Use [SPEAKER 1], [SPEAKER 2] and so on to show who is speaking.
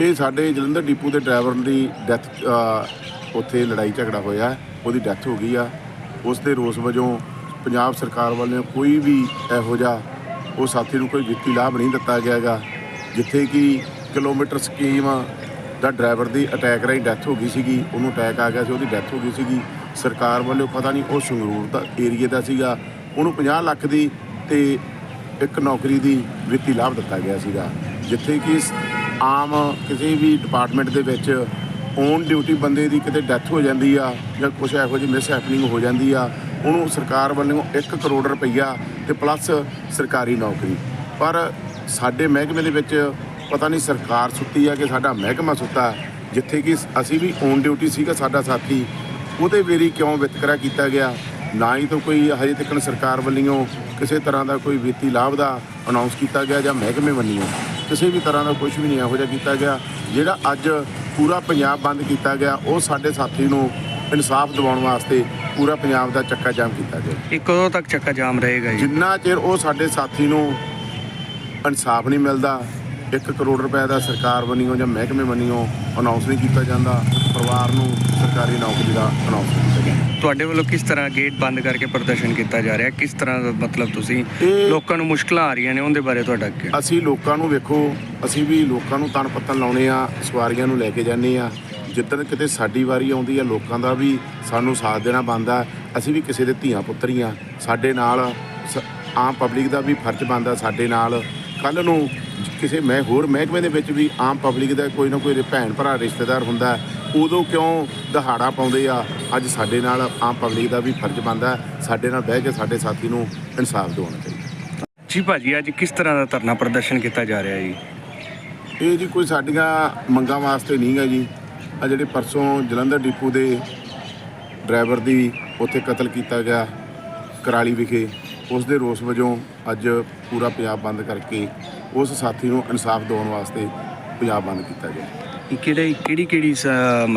[SPEAKER 1] ਇਹ ਸਾਡੇ ਜਲੰਧਰ ਡਿਪੂ ਦੇ ਡਰਾਈਵਰ ਦੀ ਡੈਥ ਉੱਥੇ ਲੜਾਈ ਝਗੜਾ ਹੋਇਆ ਉਹਦੀ ਡੈਥ ਹੋ ਗਈ ਆ। ਉਸ ਦੇ ਰੋਸ ਵਜੋਂ ਪੰਜਾਬ ਸਰਕਾਰ ਵੱਲੋਂ ਕੋਈ ਵੀ ਇਹੋ ਜਿਹਾ ਉਹ ਸਾਥੀ ਨੂੰ ਕੋਈ ਵਿੱਤੀ ਲਾਭ ਨਹੀਂ ਦਿੱਤਾ ਗਿਆਗਾ ਜਿੱਥੇ ਕਿ ਕਿਲੋਮੀਟਰ ਸਕੀਮ ਦਾ ਡਰਾਈਵਰ ਦੀ ਅਟੈਕ ਰਾਹੀਂ ਡੈਥ ਹੋ ਗਈ ਸੀਗੀ, ਉਹਨੂੰ ਅਟੈਕ ਆ ਗਿਆ ਸੀ, ਉਹਦੀ ਡੈਥ ਹੋ ਗਈ ਸੀਗੀ। ਸਰਕਾਰ ਵੱਲੋਂ ਪਤਾ ਨਹੀਂ ਉਹ ਸੰਗਰੂਰ ਦਾ ਏਰੀਏ ਦਾ ਸੀਗਾ, ਉਹਨੂੰ 50 ਲੱਖ ਦੀ ਤੇ ਇੱਕ ਨੌਕਰੀ ਦੀ ਵਿੱਤੀ ਲਾਭ ਦਿੱਤਾ ਗਿਆ ਸੀਗਾ। ਜਿੱਥੇ ਕਿ ਸ- ਆਮ ਕਿਸੇ ਵੀ ਡਿਪਾਰਟਮੈਂਟ ਦੇ ਵਿੱਚ ਔਨ ਡਿਊਟੀ ਬੰਦੇ ਦੀ ਕਿਤੇ ਡੈਥ ਹੋ ਜਾਂਦੀ ਆ ਜਾਂ ਕੁਝ ਇਹੋ ਜਿਹੀ ਮਿਸ ਹੈਪਨਿੰਗ ਹੋ ਜਾਂਦੀ ਆ, ਉਹਨੂੰ ਸਰਕਾਰ ਵੱਲੋਂ 1 ਕਰੋੜ ਰੁਪਈਆ ਤੇ ਪਲੱਸ ਸਰਕਾਰੀ ਨੌਕਰੀ। ਪਰ ਸਾਡੇ ਮਹਿਕਮੇ ਦੇ ਵਿੱਚ ਪਤਾ ਨਹੀਂ ਸਰਕਾਰ ਸੁੱਤੀ ਆ ਕਿ ਸਾਡਾ ਮਹਿਕਮਾ ਸੁੱਤਾ, ਜਿੱਥੇ ਕਿ ਅਸੀਂ ਵੀ ਔਨ ਡਿਊਟੀ ਸੀਗਾ ਸਾਡਾ ਸਾਥੀ, ਉਹਦੇ ਵੇਰੀ ਕਿਉਂ ਵਿਤਕਰਾ ਕੀਤਾ ਗਿਆ? ਨਾ ਹੀ ਤਾਂ ਕੋਈ ਹਜੇ ਤੱਕ ਸਰਕਾਰ ਵੱਲੋਂ ਕਿਸੇ ਤਰ੍ਹਾਂ ਦਾ ਕੋਈ ਵਿੱਤੀ ਲਾਭ ਦਾ ਅਨਾਉਂਸ ਕੀਤਾ ਗਿਆ ਜਾਂ ਮਹਿਕਮੇ ਵੱਲੋਂ। ਕਿਸੇ ਵੀ ਤਰ੍ਹਾਂ ਦਾ ਕੁਝ ਵੀ ਨਹੀਂ ਇਹੋ ਜਿਹਾ ਕੀਤਾ ਗਿਆ। ਜਿਹੜਾ ਅੱਜ ਪੂਰਾ ਪੰਜਾਬ ਬੰਦ ਕੀਤਾ ਗਿਆ ਉਹ ਸਾਡੇ ਸਾਥੀ ਨੂੰ ਇਨਸਾਫ ਦਿਵਾਉਣ ਵਾਸਤੇ ਪੂਰਾ ਪੰਜਾਬ ਦਾ ਚੱਕਾ ਜਾਮ ਕੀਤਾ ਗਿਆ।
[SPEAKER 2] ਇਹ ਕਦੋਂ ਤੱਕ ਚੱਕਾ ਜਾਮ ਰਹੇਗਾ ਜੀ?
[SPEAKER 1] ਜਿੰਨਾ ਚਿਰ ਉਹ ਸਾਡੇ ਸਾਥੀ ਨੂੰ ਇਨਸਾਫ ਨਹੀਂ ਮਿਲਦਾ 1 ਕਰੋੜ ਰੁਪਏ ਦਾ ਸਰਕਾਰ ਵੱਲੋਂ ਜਾਂ ਮਹਿਕਮੇ ਵੱਲੋਂ ਅਨਾਉਂਸ ਨਹੀਂ ਕੀਤਾ ਜਾਂਦਾ। ਪਰਿਵਾਰ ਨੂੰ ਸਰਕਾਰੀ ਨੌਕਰੀ ਦਾ ਅਨਾਉਂਸ ਕੀਤਾ ਜਾਂਦਾ।
[SPEAKER 2] ਤੁਹਾਡੇ ਵੱਲੋਂ ਕਿਸ ਤਰ੍ਹਾਂ ਗੇਟ ਬੰਦ ਕਰਕੇ ਪ੍ਰਦਰਸ਼ਨ ਕੀਤਾ ਜਾ ਰਿਹਾ? ਕਿਸ ਤਰ੍ਹਾਂ ਦਾ ਮਤਲਬ ਤੁਸੀਂ ਲੋਕਾਂ ਨੂੰ ਮੁਸ਼ਕਲਾਂ ਆ ਰਹੀਆਂ ਨੇ ਉਹਦੇ ਬਾਰੇ ਤੁਹਾਡਾ ਕੀ?
[SPEAKER 1] ਅਸੀਂ ਲੋਕਾਂ ਨੂੰ ਵੇਖੋ ਅਸੀਂ ਵੀ ਲੋਕਾਂ ਨੂੰ ਤਨ ਪੱਤਨ ਲਾਉਣੇ ਆ ਸਵਾਰੀਆਂ ਨੂੰ ਲੈ ਕੇ ਜਾਂਦੇ ਆ। ਜਿੱਦਣ ਕਿਤੇ ਸਾਡੀ ਵਾਰੀ ਆਉਂਦੀ ਆ ਲੋਕਾਂ ਦਾ ਵੀ ਸਾਨੂੰ ਸਾਥ ਦੇਣਾ ਬਣਦਾ। ਅਸੀਂ ਵੀ ਕਿਸੇ ਦੇ ਧੀਆਂ ਪੁੱਤਰੀਆਂ ਸਾਡੇ ਨਾਲ ਆਮ ਪਬਲਿਕ ਦਾ ਵੀ ਫਰਜ਼ ਬਣਦਾ ਸਾਡੇ ਨਾਲ। ਕੱਲ ਨੂੰ ਕਿਸੇ ਮੈਂ ਹੋਰ ਮਹਿਕਮੇ ਦੇ ਵਿੱਚ ਵੀ ਆਮ ਪਬਲਿਕ ਦਾ ਕੋਈ ਨਾ ਕੋਈ ਭੈਣ ਭਰਾ ਰਿਸ਼ਤੇਦਾਰ ਹੁੰਦਾ ਉਦੋਂ ਕਿਉਂ ਦਹਾੜਾ ਪਾਉਂਦੇ ਆ? ਅੱਜ ਸਾਡੇ ਨਾਲ ਆਮ ਪਬਲਿਕ ਦਾ ਵੀ ਫਰਜ਼ ਬਣਦਾ ਸਾਡੇ ਨਾਲ ਬਹਿ ਕੇ ਸਾਡੇ ਸਾਥੀ ਨੂੰ ਇਨਸਾਫ ਦਿਵਾਉਣਾ ਚਾਹੀਦਾ।
[SPEAKER 2] ਜੀ ਭਾਜੀ ਅੱਜ ਕਿਸ ਤਰ੍ਹਾਂ ਦਾ ਧਰਨਾ ਪ੍ਰਦਰਸ਼ਨ ਕੀਤਾ ਜਾ ਰਿਹਾ ਜੀ?
[SPEAKER 1] ਇਹ ਜੀ ਕੋਈ ਸਾਡੀਆਂ ਮੰਗਾਂ ਵਾਸਤੇ ਨਹੀਂ ਗਾ ਜੀ। ਆ ਜਿਹੜੇ ਪਰਸੋਂ ਜਲੰਧਰ ਡਿਪੂ ਦੇ ਡਰਾਈਵਰ ਦੀ ਉੱਥੇ ਕਤਲ ਕੀਤਾ ਗਿਆ ਕਰਾਲੀ ਵਿਖੇ ਉਸ ਦੇ ਰੋਸ ਵਜੋਂ ਅੱਜ ਪੂਰਾ ਪੰਜਾਬ ਬੰਦ ਕਰਕੇ ਉਸ ਸਾਥੀ ਨੂੰ ਇਨਸਾਫ ਦਿਵਾਉਣ ਵਾਸਤੇ ਪੰਜਾਬ ਬੰਦ ਕੀਤਾ ਗਿਆ।
[SPEAKER 2] ਇਹ ਕਿਹੜੇ ਕਿਹੜੀ ਕਿਹੜੀ ਸ-